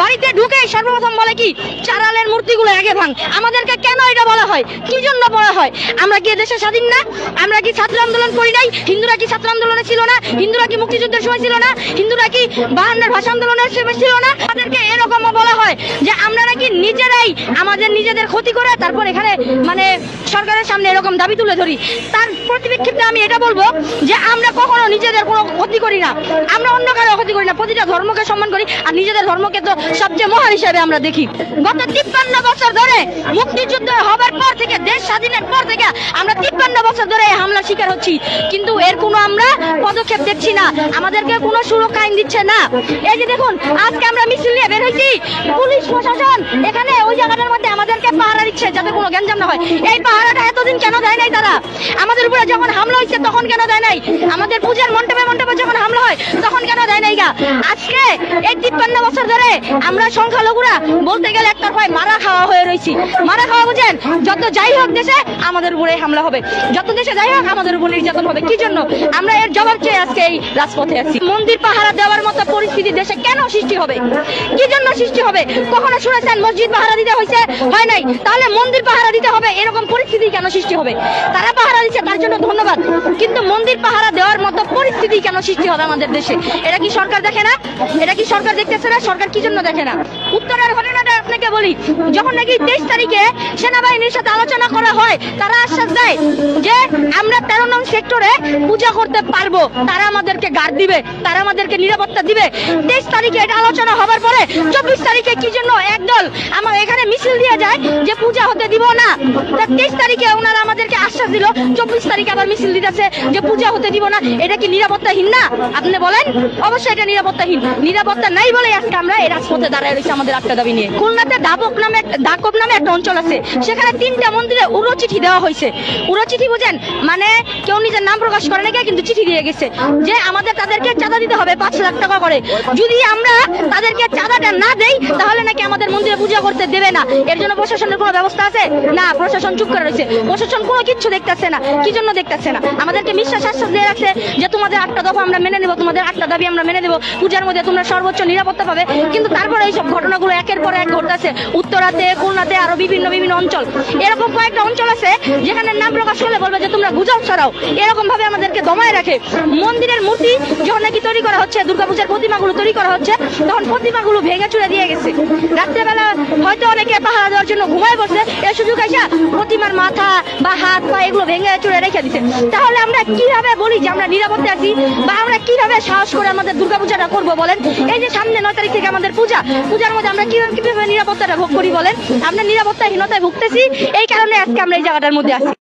বাড়িতে ঢুকে সর্বপ্রথম বলে কি, চারালের মূর্তিগুলো আগে ভাঙ। আমাদেরকে কেন এটা বলা হয়? কি জন্য বলা হয়? আমরা কি দেশে স্বাধীন না? আমরা কি ছাত্র আন্দোলন করি নাই? হিন্দুরা কি ছাত্র আন্দোলনে ছিল না? হিন্দুরা কি মুক্তিযুদ্ধের সময় ছিল না? হিন্দুরা কি বাহান্নের ভাষা আন্দোলনের সময় ছিল না? তাদেরকে এরকমও বলা হয় যে আমরা নাকি নিজেরাই আমাদের নিজেদের ক্ষতি করে তারপর এখানে মানে সরকারের সামনে এরকম দাবি তুলে ধরি। তার প্রতিবিক্ষিপ্তে আমি এটা বলব যে আমরা কখনো নিজেদের কোনো ক্ষতি করি না। আমরা অন্য কারও ক্ষতি করি না। প্রতিটা ধর্মকে সম্মান করি আর নিজেদের ধর্মকে তো সবচেয়ে মহান হিসাবে আমরা দেখি। গত তিপ্পান্ন বছর ধরে মুক্তিযুদ্ধ হবার পর থেকে, দেশ স্বাধীনের পর থেকে আমরা তিপ্পান্ন বছর ধরে এই হামলার শিকার হচ্ছি। কিন্তু এর কোনো আমরা পদক্ষেপ দেখছি না। আমাদেরকে কোনো সুরক্ষা আইন দিচ্ছে না। এই যে দেখুন, আজকে আমরা মিছিল নিয়ে বের হয়েছি। পুলিশ প্রশাসন এখানে ওই জায়গাটার পাহারা দিচ্ছে যাতে কোনো গ্যাঞ্জাম না হয়। এই পাহারাটা এতদিন কেন দেয় নাই তারা? আমাদের উপরে যখন হামলা হয়েছে, তখন কেন দেয় নাই? আমাদের পূজার মণ্ডপে মণ্ডপে যখন হামলা হয়, তখন কেন দেয় নাই গা? আজকে এই তিপ্পান্ন বছর ধরে আমরা সংখ্যালঘুরা বলতে গেলে একটা হয় মারা খাওয়া হয়ে রয়েছি। মারা খাওয়া বুঝেন? যত যাই হোক দেশে আমাদের উপরে হামলা হবে। যত দেশে যাই হোক আমাদের উপর নির্যাতন হবে। কি জন্য? আমরা এর আজকে এই রাজপথে আছি। মন্দির পাহারা দেওয়ার মতো পরিস্থিতি দেশে কেন সৃষ্টি হবে? কি জন্য সৃষ্টি হবে? কখনো শুনেছেন মসজিদ পাহারা দিতে হয়েছে? হয় নাই? তাহলে মন্দির পাহারা দিতে হবে? এরকম পরিস্থিতি কেন সৃষ্টি হবে? তারা পাহারা দিচ্ছে, তার জন্য ধন্যবাদ। কিন্তু মন্দির পাহারা দেওয়ার মতো পরিস্থিতি কেন সৃষ্টি হবে আমাদের দেশে? এটা কি সরকার দেখে না? এটা কি সরকার দেখতেছে না? সরকার কি জন্য দেখে না? উত্তরের ঘটনাটা আপনাকে বলি, যখন নাকি তেইশ তারিখে সেনাবাহিনীর সাথে আলোচনা করা হয়, তারা আশ্বাস দেয় যে আমরা তেরো নং সেক্টরে পূজা করতে পারব। তারা আমাদেরকে গার্ড দিবে, তারা আমাদেরকে নিরাপত্তা দিবে। তেইশ তারিখে এটা আলোচনা হবার পরে চব্বিশ তারিখে কি জন্য একদল আমার এখানে মিছিল দিয়ে যায় যে পূজা হতে দিব না। তেইশ তারিখে ওনারা আমাদেরকে আশ্বাস দিল, চব্বিশ তারিখে আবার মিছিল দিতেছে যে পূজা হতে দিব না। এটা কি নিরাপত্তাহীন না? আপনি বলেন। অবশ্যই এটা নিরাপত্তাহীন। নিরাপত্তা নাই বলে আজকে আমরা এই রাজপথে দাঁড়ায় রয়েছি আমাদের আটটা দাবি নিয়ে। খুলনাতে দাবক নামে দাকব নামে একটা অঞ্চল আছে। সেখানে তিনটা মন্দিরে উড়ো চিঠি দেওয়া হয়েছে। উড়ো চিঠি বুঝেন? মানে কেউ নিজের নাম প্রকাশ করে নাকি, কিন্তু চিঠি দিয়ে গেছে। যে আমাদের তাদেরকে চাঁদা দিতে হবে পাঁচ লাখ টাকা করে। যদি আমরা তাদেরকে চাঁদাটা না দেই, তাহলে নাকি আমাদের মন্দিরে পূজা করতে দেবে না। এর জন্য প্রশাসনের কোনো ব্যবস্থা আছে? না, প্রশাসন চুপ করে রয়েছে। প্রশাসন কোনো কিচ্ছু দেখতেছে না। কি জন্য দেখতেছে না? আমাদেরকে বিশ্বাস আশ্বাস দিয়ে রাখছে যে তোমাদের আটটা দফা আমরা মেনে নেব, তোমাদের আটটা দাবি আমরা মেনে নেব। পূজার মধ্যে তোমরা সর্বোচ্চ নিরাপত্তা পাবে। কিন্তু তারপরে এইসব ঘটনাগুলো একের পর এক ঘটতেছে। উত্তরাতে, খুলনাতে আরও বিভিন্ন বিভিন্ন অঞ্চল। এরকম কয়েকটা অঞ্চল আছে যেখানে নাম প্রকাশ করলে বলবে যে তোমরা গুজব ছড়াও। এরকম ভাবে আমাদেরকে দমায় রাখে। মন্দিরের মূর্তি যখন নাকি তৈরি করা হচ্ছে, দুর্গাপূজার প্রতিমাগুলো তৈরি করা হচ্ছে, তখন প্রতিমাগুলো ভেঙে চুড়ে দিয়ে গেছে। রাত্রেবেলা হয়তো অনেকে পাহারা দেওয়ার জন্য ঘুমায় বসে। এই সুযোগ আইসা প্রতিমার মাথা বা হাত পা এগুলো ভেঙে চড়ে রেখে দিছে। তাহলে আমরা কীভাবে বলি যে আমরা নিরাপত্তা আছি বা আমরা কীভাবে সাহস করে আমাদের দুর্গাপূজাটা করব বলেন? এই যে সামনে নয় তারিখ থেকে আমাদের পূজা, পূজার মধ্যে আমরা কীভাবে কীভাবে নিরাপত্তাটা ভোগ করি বলেন? আমরা নিরাপত্তাহীনতায় ভুগতেছি, এই কারণে আজকে আমরা এই জায়গাটার মধ্যে আছি।